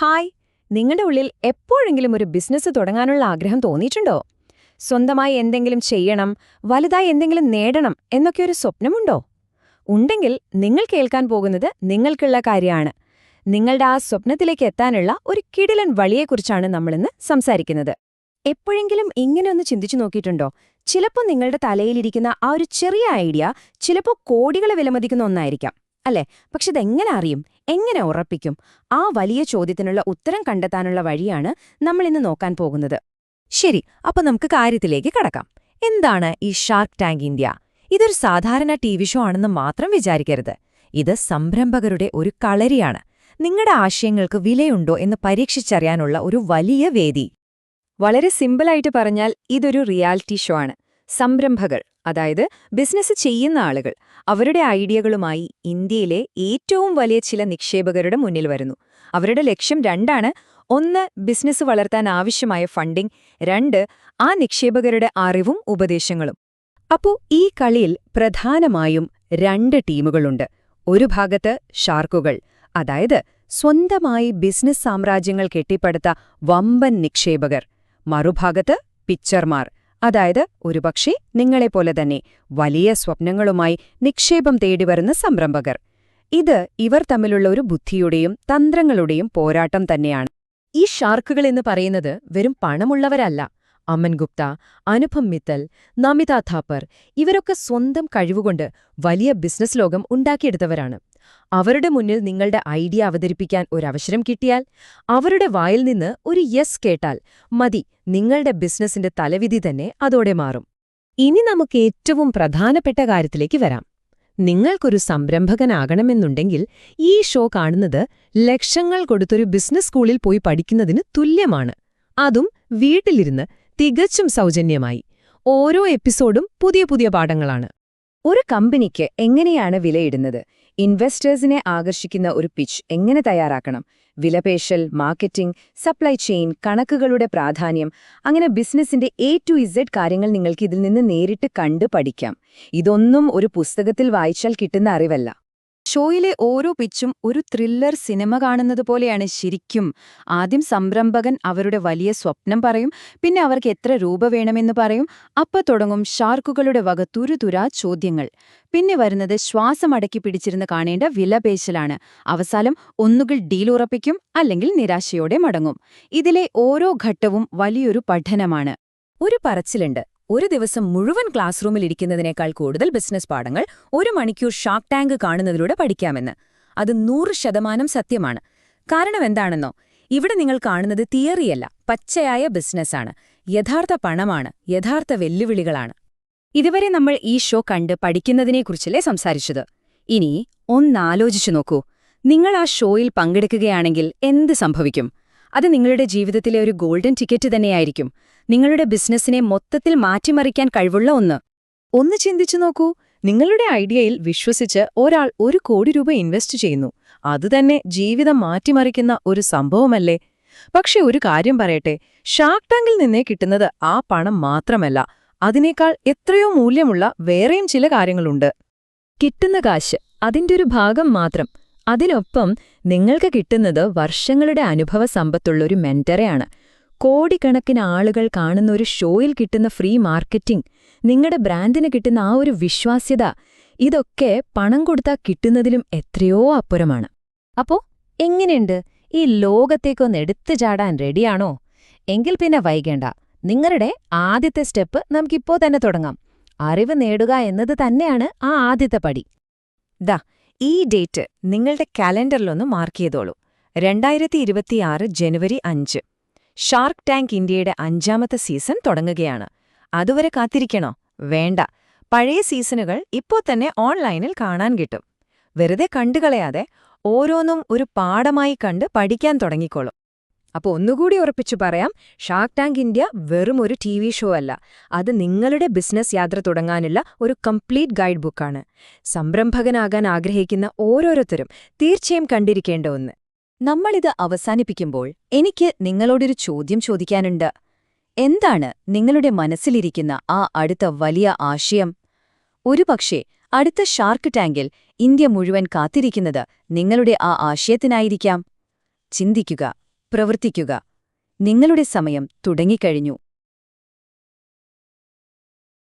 Hi. നിങ്ങളുടെ ഉള്ളിൽ എപ്പോഴെങ്കിലും ഒരു ബിസിനസ് തുടങ്ങാനുള്ള ആഗ്രഹം തോന്നിയിട്ടുണ്ടോ? സ്വന്തമായി എന്തെങ്കിലും ചെയ്യണം വലുതായി എന്തെങ്കിലും നേടണം എന്നൊക്കെ ഒരു സ്വപ്നമുണ്ടോ? ഉണ്ടെങ്കിൽ നിങ്ങൾ കേൾക്കാൻ പോകുന്നത് നിങ്ങൾക്കുള്ള കാര്യമാണ്. നിങ്ങളുടെ ആ സ്വപ്നത്തിലേക്ക് എത്താനുള്ള ഒരു കിടിലൻ വഴിയെക്കുറിച്ചാണ് നമ്മളിന്ന് സംസാരിക്കുന്നത്. എപ്പോഴെങ്കിലും ഇങ്ങനെ ഒന്ന് ചിന്തിച്ചു നോക്കിയിട്ടുണ്ടോ? ചിലപ്പോൾ നിങ്ങളുടെ തലയിലിരിക്കുന്ന ആ ഒരു ചെറിയ ഐഡിയ ചിലപ്പോൾ കോടികളെ വിലമതിക്കുന്ന ഒന്നായിരിക്കാം. അല്ലേ? പക്ഷെ ഇതെങ്ങനെ അറിയും? എങ്ങനെ ഉറപ്പിക്കും? ആ വലിയ ചോദ്യത്തിനുള്ള ഉത്തരം കണ്ടെത്താനുള്ള വഴിയാണ് നമ്മൾ ഇന്ന് നോക്കാൻ പോകുന്നത്. ശരി അപ്പൊ നമുക്ക് കാര്യത്തിലേക്ക് കടക്കാം. എന്താണ് ഈ ഷാർക്ക് ടാങ്ക് ഇന്ത്യ ഇതൊരു സാധാരണ ടി വി ഷോ ആണെന്ന് മാത്രം വിചാരിക്കരുത്. ഇത് സംരംഭകരുടെ ഒരു കളരിയാണ്. നിങ്ങളുടെ ആശയങ്ങൾക്ക് വിലയുണ്ടോ എന്ന് പരീക്ഷിച്ചറിയാനുള്ള ഒരു വലിയ വേദി. വളരെ സിമ്പിളായിട്ട് പറഞ്ഞാൽ ഇതൊരു റിയാലിറ്റി ഷോ ആണ്. സംരംഭകർ അതായത് ബിസിനസ് ചെയ്യുന്ന ആളുകൾ. അവരുടെ ഐഡിയകളുമായി ഇന്ത്യയിലെ ഏറ്റവും വലിയ ചില നിക്ഷേപകരുടെ മുന്നിൽ വരുന്നു. അവരുടെ ലക്ഷ്യം രണ്ടാണ്. ഒന്ന് ബിസിനസ് വളർത്താൻ ആവശ്യമായ ഫണ്ടിംഗ് രണ്ട് ആ നിക്ഷേപകരുടെ അറിവും ഉപദേശങ്ങളും. അപ്പോൾ ഈ കളിയിൽ പ്രധാനമായും രണ്ട് ടീമുകളുണ്ട്. ഒരു ഭാഗത്ത് ഷാർക്കുകൾ അതായത് സ്വന്തമായി ബിസിനസ് സാമ്രാജ്യങ്ങൾ കെട്ടിപ്പടുത്ത വമ്പൻ നിക്ഷേപകർ. മറുഭാഗത്ത് പിക്ചർമാർ. അതായത് ഒരുപക്ഷെ നിങ്ങളെപ്പോലെ തന്നെ വലിയ സ്വപ്നങ്ങളുമായി നിക്ഷേപം തേടിവരുന്ന സംരംഭകർ. ഇത് ഇവർ തമ്മിലുള്ള ഒരു ബുദ്ധിയുടെയും തന്ത്രങ്ങളുടെയും പോരാട്ടം തന്നെയാണ്. ഈ ഷാർക്കുകൾ എന്ന് പറയുന്നത് വെറും പണമുള്ളവരല്ല. അമൻ ഗുപ്ത അനുപം മിത്തൽ നമിത ഥാപ്പർ ഇവരൊക്കെ സ്വന്തം കഴിവുകൊണ്ട് വലിയ ബിസിനസ് ലോകം ഉണ്ടാക്കിയെടുത്തവരാണ്. അവരുടെ മുന്നിൽ നിങ്ങളുടെ ഐഡിയ അവതരിപ്പിക്കാൻ ഒരവസരം കിട്ടിയാൽ അവരുടെ വായിൽ നിന്ന് ഒരു യെസ് കേട്ടാൽ മതി നിങ്ങളുടെ ബിസിനസിന്റെ തലവിധി തന്നെ അതോടെ മാറും. ഇനി നമുക്ക് ഏറ്റവും പ്രധാനപ്പെട്ട കാര്യത്തിലേക്ക് വരാം. നിങ്ങൾക്കൊരു സംരംഭകനാകണമെന്നുണ്ടെങ്കിൽ ഈ ഷോ കാണുന്നത് ലക്ഷങ്ങൾ കൊടുത്തൊരു ബിസിനസ് സ്കൂളിൽ പോയി പഠിക്കുന്നതിന് തുല്യമാണ്. അതും വീട്ടിലിരുന്ന് തികച്ചും സൗജന്യമായി. ഓരോ എപ്പിസോഡും പുതിയ പുതിയ പാഠങ്ങളാണ്. ഒരു കമ്പനിക്ക് എങ്ങനെയാണ് വിലയിടുന്നത്? ഇൻവെസ്റ്റേഴ്സിനെ ആകർഷിക്കുന്ന ഒരു പിച്ച് എങ്ങനെ തയ്യാറാക്കണം? വിലപേശൽ മാർക്കറ്റിംഗ് സപ്ലൈ ചെയിൻ കണക്കുകളുടെ പ്രാധാന്യം അങ്ങനെ ബിസിനസിന്റെ എ ടു ഇസഡ് കാര്യങ്ങൾ നിങ്ങൾക്ക് ഇതിൽ നിന്ന് നേരിട്ട് കണ്ടു പഠിക്കാം. ഇതൊന്നും ഒരു പുസ്തകത്തിൽ വായിച്ചാൽ കിട്ടുന്ന അറിവല്ല. ഷോയിലെ ഓരോ പിച്ചും ഒരു ത്രില്ലർ സിനിമ കാണുന്നത് പോലെയാണ് ശരിക്കും. ആദ്യം സംരംഭകൻ അവരുടെ വലിയ സ്വപ്നം പറയും പിന്നെ അവർക്ക് എത്ര രൂപ വേണമെന്ന് പറയും അപ്പ തുടങ്ങും ഷാർക്കുകളുടെ വക തുരുതുരാ ചോദ്യങ്ങൾ. പിന്നെ വരുന്നത് ശ്വാസമടക്കി പിടിച്ചിരുന്ന് കാണേണ്ട വിലപേശലാണ്. അവസാനം ഒന്നുകിൽ ഡീൽ ഉറപ്പിക്കും അല്ലെങ്കിൽ നിരാശയോടെ മടങ്ങും. ഇതിലെ ഓരോ ഘട്ടവും വലിയൊരു പഠനമാണ്. ഒരു പറച്ചിലുണ്ട്. ഒരു ദിവസം മുഴുവൻ ക്ലാസ് റൂമിൽ ഇരിക്കുന്നതിനേക്കാൾ കൂടുതൽ ബിസിനസ് പാഠങ്ങൾ ഒരു മണിക്കൂർ ഷാർക്ക് ടാങ്ക് കാണുന്നതിലൂടെ പഠിക്കാമെന്ന്. അത് നൂറ് ശതമാനം സത്യമാണ്. കാരണം എന്താണെന്നോ? ഇവിടെ നിങ്ങൾ കാണുന്നത് തിയറിയല്ല പച്ചയായ ബിസിനസ്സാണ് യഥാർത്ഥ പണമാണ് യഥാർത്ഥ വെല്ലുവിളികളാണ്. ഇതുവരെ നമ്മൾ ഈ ഷോ കണ്ട് പഠിക്കുന്നതിനെക്കുറിച്ചല്ലേ സംസാരിച്ചത്. ഇനി ഒന്നാലോചിച്ചു നോക്കൂ. നിങ്ങൾ ആ ഷോയിൽ പങ്കെടുക്കുകയാണെങ്കിൽ എന്ത് സംഭവിക്കും? അത് നിങ്ങളുടെ ജീവിതത്തിലെ ഒരു ഗോൾഡൻ ടിക്കറ്റ് തന്നെയായിരിക്കും. നിങ്ങളുടെ ബിസിനസ്സിനെ മൊത്തത്തിൽ മാറ്റിമറിക്കാൻ കഴിവുള്ള ഒന്ന്. ഒന്ന് ചിന്തിച്ചു നോക്കൂ. നിങ്ങളുടെ ഐഡിയയിൽ വിശ്വസിച്ച് ഒരാൾ ഒരു കോടി രൂപ ഇൻവെസ്റ്റ് ചെയ്യുന്നു. അതുതന്നെ ജീവിതം മാറ്റിമറിക്കുന്ന ഒരു സംഭവമല്ലേ? പക്ഷെ ഒരു കാര്യം പറയട്ടെ. ഷാർക്ക് ടാങ്കിൽ നിന്നേ കിട്ടുന്നത് ആ പണം മാത്രമല്ല. അതിനേക്കാൾ എത്രയോ മൂല്യമുള്ള വേറെയും ചില കാര്യങ്ങളുണ്ട്. കിട്ടുന്ന കാശ് അതിന്റെ ഒരു ഭാഗം മാത്രം. അതിനൊപ്പം നിങ്ങൾക്ക് കിട്ടുന്നത് വർഷങ്ങളുടെ അനുഭവ സമ്പത്തുള്ളൊരു മെന്ററെയാണ്. കോടിക്കണക്കിന് ആളുകൾ കാണുന്ന ഒരു ഷോയിൽ കിട്ടുന്ന ഫ്രീ മാർക്കറ്റിംഗ് നിങ്ങളുടെ ബ്രാൻഡിന് കിട്ടുന്ന ആ ഒരു വിശ്വാസ്യത ഇതൊക്കെ പണം കൊടുത്താൽ കിട്ടുന്നതിലും എത്രയോ അപ്പുറമാണ്. അപ്പോ എങ്ങനെയുണ്ട്? ഈ ലോകത്തേക്കൊന്ന് എടുത്തു ചാടാൻ റെഡിയാണോ? എങ്കിൽ പിന്നെ വൈകേണ്ട. നിങ്ങളുടെ ആദ്യത്തെ സ്റ്റെപ്പ് നമുക്കിപ്പോ തന്നെ തുടങ്ങാം. അറിവ് നേടുക എന്നത് തന്നെയാണ് ആ ആദ്യത്തെ പടി. ദാ ഈ ഡേറ്റ് നിങ്ങളുടെ കാലണ്ടറിലൊന്ന് മാർക്ക് ചെയ്തോളൂ. രണ്ടായിരത്തി ഇരുപത്തിയാറ് ജനുവരി അഞ്ച്. ഷാർക്ക് ടാങ്ക് ഇന്ത്യയുടെ അഞ്ചാമത്തെ സീസൺ തുടങ്ങുകയാണ്. അതുവരെ കാത്തിരിക്കണോ? വേണ്ട. പഴയ സീസണുകൾ ഇപ്പോൾ തന്നെ ഓൺലൈനിൽ കാണാൻ കിട്ടും. വെറുതെ കണ്ടുകളയാതെ ഓരോന്നും ഒരു പാഠമായി കണ്ട് പഠിക്കാൻ തുടങ്ങിക്കോളും. അപ്പോൾ ഒന്നുകൂടി ഉറപ്പിച്ചു പറയാം ഷാർക്ക് ടാങ്ക് ഇന്ത്യ വെറും ഒരു ടി വി ഷോ അല്ല. അത് നിങ്ങളുടെ ബിസിനസ് യാത്ര തുടങ്ങാനുള്ള ഒരു കംപ്ലീറ്റ് ഗൈഡ് ബുക്കാണ് സംരംഭകനാകാൻ ആഗ്രഹിക്കുന്ന ഓരോരുത്തരും തീർച്ചയായും കണ്ടിരിക്കേണ്ട ഒന്ന്. നമ്മളിത് അവസാനിപ്പിക്കുമ്പോൾ എനിക്ക് നിങ്ങളോടൊരു ചോദ്യം ചോദിക്കാനുണ്ട്. എന്താണ് നിങ്ങളുടെ മനസ്സിലിരിക്കുന്ന ആ അടുത്ത വലിയ ആശയം? ഒരുപക്ഷേ അടുത്ത ഷാർക്ക് ടാങ്കിൽ ഇന്ത്യ മുഴുവൻ കാത്തിരിക്കുന്നത് നിങ്ങളുടെ ആ ആശയത്തിനായിരിക്കാം. ചിന്തിക്കുക. പ്രവർത്തിക്കുക. നിങ്ങളുടെ സമയം തുടങ്ങിക്കഴിഞ്ഞു.